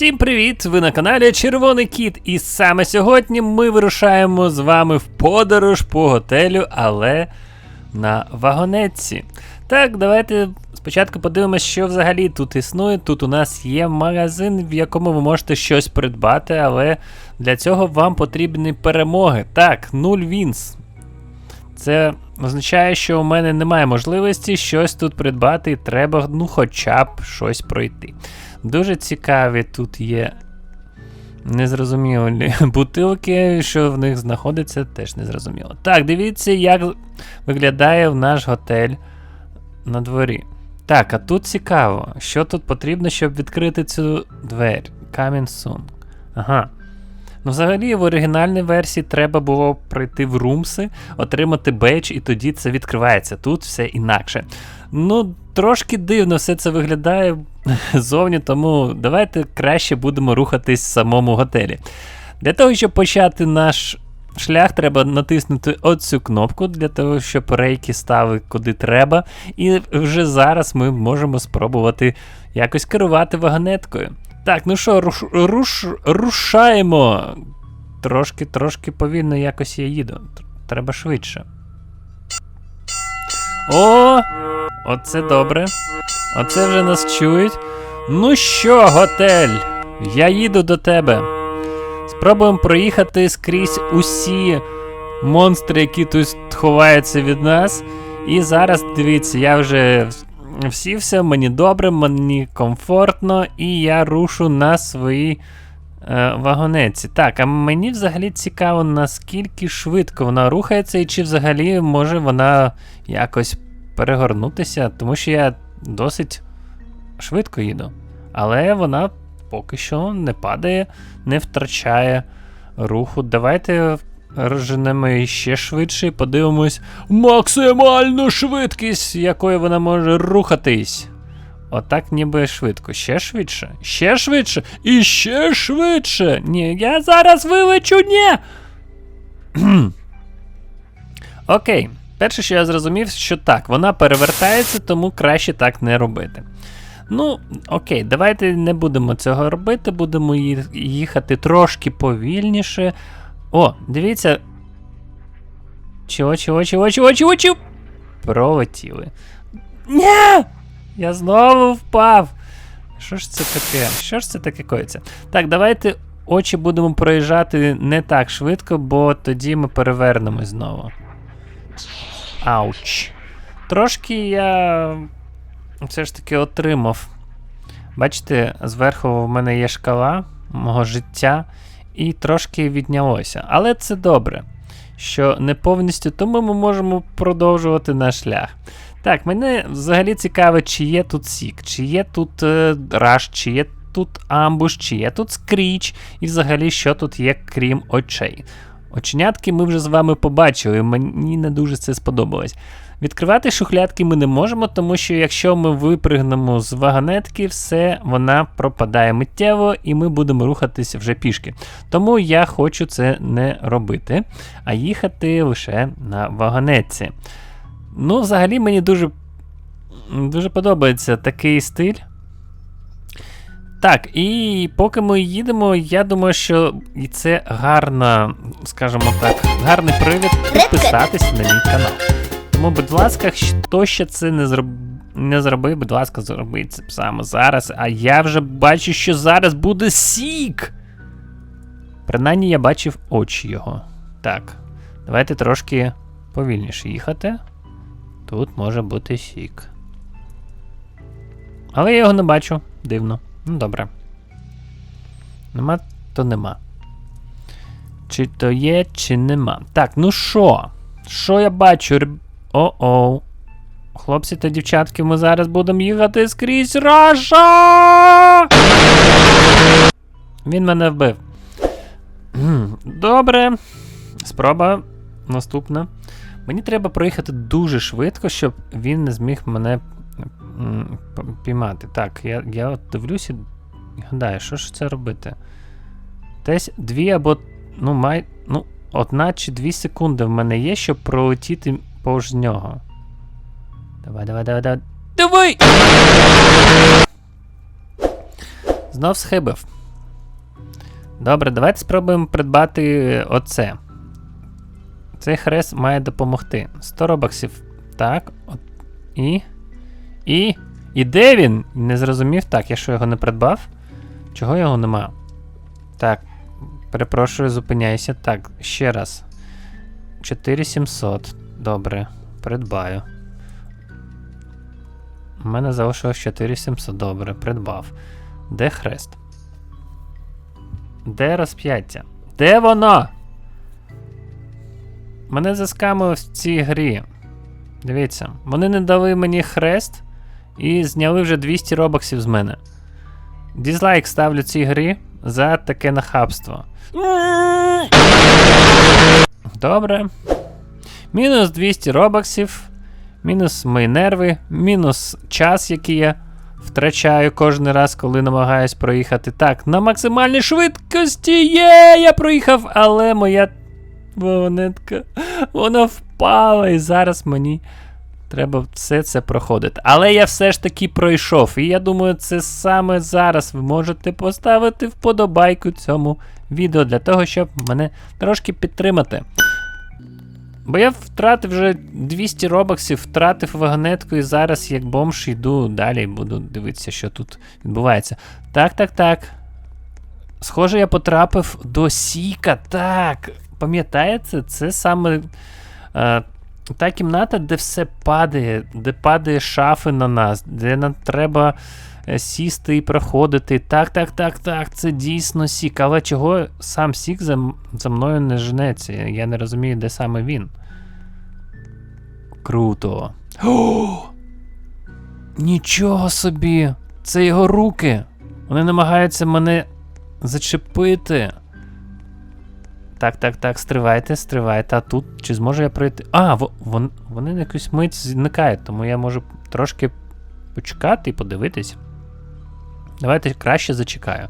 Всім привіт! Ви на каналі Червоний Кіт, і саме сьогодні ми вирушаємо з вами в подорож по готелю, але на вагонетці. Так, давайте спочатку подивимося, що взагалі тут існує. Тут у нас є магазин, в якому ви можете щось придбати, але для цього вам потрібні перемоги. Так, 0 вінс. Це означає, що у мене немає можливості щось тут придбати, і треба ну хоча б щось пройти. Дуже цікаві тут є незрозумілі бутилки, що в них знаходиться, теж незрозуміло. Так, дивіться, як виглядає в наш готель на дворі. Так, а тут цікаво, що тут потрібно, щоб відкрити цю двері. Soon. Ага. Ну, взагалі, в оригінальній версії треба було пройти в румси, отримати бейдж, і тоді це відкривається. Тут все інакше. Ну, трошки дивно все це виглядає зовні, тому давайте краще будемо рухатись в самому готелі. Для того, щоб почати наш шлях, треба натиснути оцю кнопку, для того, щоб рейки ставити куди треба. І вже зараз ми можемо спробувати якось керувати вагонеткою. Так, ну що, руш, руш, рушаємо. Трошки, трошки повільно якось я їду. Треба швидше. О! Оце добре. Оце вже нас чують. Ну що, готель? Я їду до тебе. Спробуємо проїхати скрізь усі монстри, які тут ховаються від нас. І зараз, дивіться, я вже всівся, мені добре, мені комфортно, і я рушу на своїй е, вагонеці. Так, а мені взагалі цікаво, наскільки швидко вона рухається, і чи взагалі може вона якось перегорнутися, тому що я досить швидко їду. Але вона поки що не падає, не втрачає руху. Давайте розженемо її ще швидше і подивимось максимальну швидкість, якою вона може рухатись. Отак ніби швидко. Ще швидше, ще швидше і ще швидше. Ні, я зараз вилечу, ні. Окей. Перше, що я зрозумів, що так, вона перевертається, тому краще так не робити. Ну, окей, давайте не будемо цього робити, будемо їхати трошки повільніше. О, дивіться. Чого, чого, чого, чого, чого, чого? Пролетіли. Ні! Я знову впав. Що ж це таке? Що ж це таке коїться? Так, давайте очі будемо проїжджати не так швидко, бо тоді ми перевернемось знову. Ауч. Трошки я все ж таки отримав. Бачите, зверху в мене є шкала мого життя, і трошки віднялося. Але це добре, що не повністю, тому ми можемо продовжувати наш шлях. Так, мене взагалі цікаво, чи є тут сік, чи є тут е, раш, чи є тут амбуш, чи є тут скріч, і взагалі, що тут є, крім очей. Оченятки ми вже з вами побачили, мені не дуже це сподобалось. Відкривати шухлядки ми не можемо, тому що якщо ми випригнемо з вагонетки, все вона пропадає миттєво і ми будемо рухатися вже пішки. Тому я хочу це не робити, а їхати лише на вагонетці. Ну, взагалі, мені дуже, дуже подобається такий стиль. Так, і поки ми їдемо, я думаю, що і це гарна, скажімо так, гарний привід підписатися на мій канал. Тому, будь ласка, хто ще це не зроб... не зробив, будь ласка, зробіть це саме зараз. А я вже бачу, що зараз буде сік. Принаймні я бачив очі його. Так, давайте трошки повільніше їхати. Тут може бути сік. Але я його не бачу, дивно. Ну, добре. Нема, то нема. Чи то є, чи нема. Так, ну що? Що я бачу? О-оу. Хлопці та дівчатки, ми зараз будемо їхати скрізь Раша! Він мене вбив. Добре. Спроба наступна. Мені треба проїхати дуже швидко, щоб він не зміг мене піймати. Так, я я от дивлюся і гадаю, що ж це робити? Десь дві або. Ну, май. Ну, одна чи дві секунди в мене є, щоб пролетіти повз нього. Давай, давай, давай, давай. Давай! Знов схибив. Добре, давайте спробуємо придбати оце. Цей хрест має допомогти. 100 робаксів. Так. От. І. І. І де він? Не зрозумів. Так, я що його не придбав? Чого його нема? Так. Перепрошую, зупиняйся. Так, ще раз. 4700. Добре. Придбаю. У мене залишилось 4700. Добре, придбав. Де хрест? Де розп'яття? Де воно? Мене заскамили в цій грі. Дивіться, вони не дали мені хрест і зняли вже 200 робоксів з мене. Дізлайк ставлю цій грі за таке нахабство. Добре. Мінус 200 робоксів, мінус мої нерви, мінус час, який я втрачаю кожен раз, коли намагаюсь проїхати. Так, на максимальній швидкості є, я проїхав, але моя вагонетка, вона впала, і зараз мені треба все це проходити. Але я все ж таки пройшов. І я думаю, це саме зараз ви можете поставити вподобайку цьому відео для того, щоб мене трошки підтримати. Бо я втратив вже 200 робоксів, втратив вагонетку і зараз як бомж йду далі буду дивитися, що тут відбувається. Так, так, так. Схоже, я потрапив до Сіка. Так. Пам'ятаєте, це саме е, та кімната, де все падає, де падає шафи на нас, де нам треба сісти і проходити. Так, так, так, так, це дійсно Сік. Але чого сам Сік за, за мною не женеться? Я не розумію, де саме він. Круто. О! Нічого собі! Це його руки. Вони намагаються мене зачепити. Так, так, так, стривайте, стривайте. А тут чи зможу я пройти? А, вон, вони на якусь мить зникають, тому я можу трошки почекати і подивитись. Давайте краще зачекаю.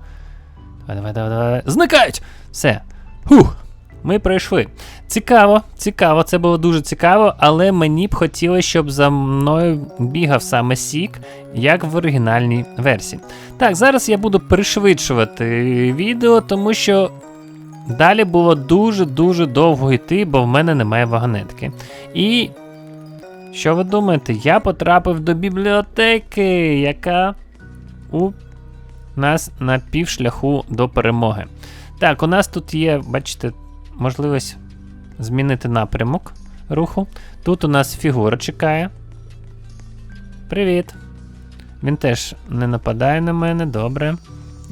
Давай, давай, давай, давай. Зникають! Все. Фух. Ми пройшли. Цікаво, цікаво, це було дуже цікаво, але мені б хотілося, щоб за мною бігав саме Сік, як в оригінальній версії. Так, зараз я буду пришвидшувати відео, тому що далі було дуже-дуже довго йти, бо в мене немає вагонетки. І що ви думаєте? Я потрапив до бібліотеки, яка у нас на півшляху до перемоги. Так, у нас тут є, бачите, можливість змінити напрямок руху. Тут у нас фігура чекає. Привіт. Він теж не нападає на мене, добре.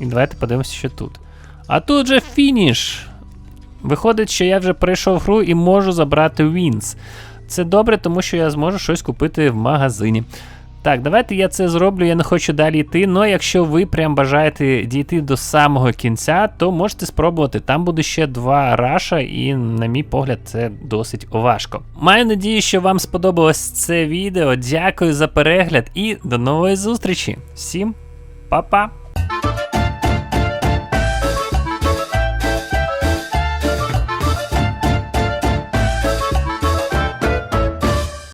І давайте подивимося, що тут. А тут же фініш. Виходить, що я вже пройшов гру і можу забрати Вінс. Це добре, тому що я зможу щось купити в магазині. Так, давайте я це зроблю, я не хочу далі йти. але якщо ви прям бажаєте дійти до самого кінця, то можете спробувати. Там буде ще два раша, і, на мій погляд, це досить важко. Маю надію, що вам сподобалось це відео. Дякую за перегляд і до нової зустрічі. Всім па-па!